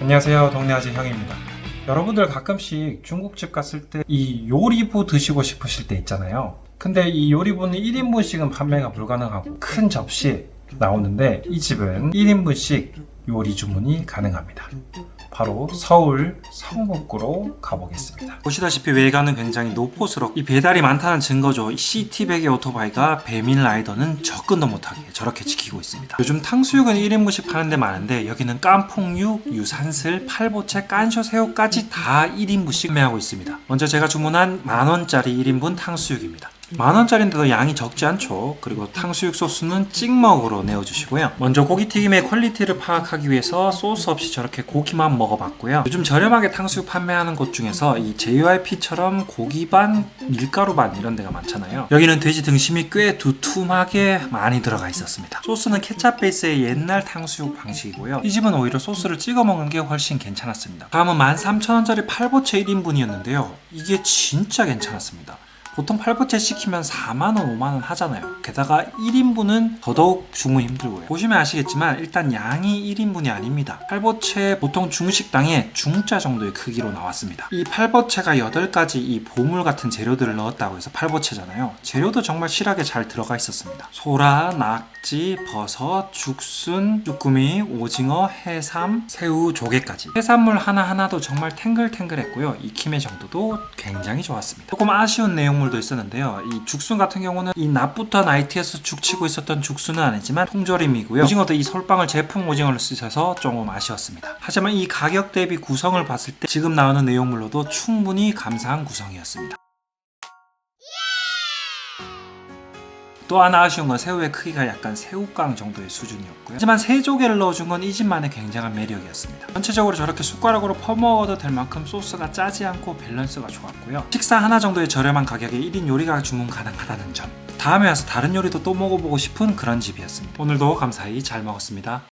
안녕하세요. 동네 아재 형입니다. 여러분들 가끔씩 중국집 갔을 때 이 요리부 드시고 싶으실 때 있잖아요. 근데 이 요리부는 1인분씩은 판매가 불가능하고 큰 접시에 나오는데 이 집은 1인분씩 요리 주문이 가능합니다. 바로 서울 성북구로 가보겠습니다. 보시다시피 외관은 굉장히 노포스럽고 이 배달이 많다는 증거죠. 이 시티백의 오토바이가 배민 라이더는 접근도 못하게 저렇게 지키고 있습니다. 요즘 탕수육은 1인분씩 파는 데 많은데 여기는 깐풍육, 유산슬, 팔보채, 깐쇼, 새우까지 다 1인분씩 판매하고 있습니다. 먼저 제가 주문한 만원짜리 1인분 탕수육입니다. 만원짜리인데도 양이 적지 않죠. 그리고 탕수육 소스는 찍먹으로 내어주시고요. 먼저 고기튀김의 퀄리티를 파악하기 위해서 소스 없이 저렇게 고기만 먹어봤고요. 요즘 저렴하게 탕수육 판매하는 곳 중에서 이 JYP처럼 고기 반, 밀가루 반 이런 데가 많잖아요. 여기는 돼지 등심이 꽤 두툼하게 많이 들어가 있었습니다. 소스는 케찹 베이스의 옛날 탕수육 방식이고요. 이 집은 오히려 소스를 찍어 먹는 게 훨씬 괜찮았습니다. 다음은 13,000원짜리 팔보채 1인분이었는데요. 이게 진짜 괜찮았습니다. 보통 팔보채 시키면 4만원, 5만원 하잖아요. 게다가 1인분은 더더욱 주문 힘들고요. 보시면 아시겠지만 일단 양이 1인분이 아닙니다. 팔보채 보통 중식당에 중짜 정도의 크기로 나왔습니다. 이 팔보채가 8가지 이 보물 같은 재료들을 넣었다고 해서 팔보채잖아요. 재료도 정말 실하게 잘 들어가 있었습니다. 소라, 낙지, 버섯, 죽순, 쭈꾸미, 오징어, 해삼, 새우, 조개까지. 해산물 하나하나도 정말 탱글탱글했고요. 익힘의 정도도 굉장히 좋았습니다. 조금 아쉬운 내용 물도 있었는데요. 이 죽순 같은 경우는 이 낮부터 나이트에서 죽치고 있었던 죽순은 아니지만 통조림이고요. 오징어도 이 솔방울 제품 오징어를 쓰셔서 조금 아쉬웠습니다. 하지만 이 가격 대비 구성을 봤을 때 지금 나오는 내용물로도 충분히 감사한 구성이었습니다. 또 하나 아쉬운 건 새우의 크기가 약간 새우깡 정도의 수준이었고요. 하지만 세 조개를 넣어준 건 이 집만의 굉장한 매력이었습니다. 전체적으로 저렇게 숟가락으로 퍼먹어도 될 만큼 소스가 짜지 않고 밸런스가 좋았고요. 식사 하나 정도의 저렴한 가격에 1인 요리가 주문 가능하다는 점. 다음에 와서 다른 요리도 또 먹어보고 싶은 그런 집이었습니다. 오늘도 감사히 잘 먹었습니다.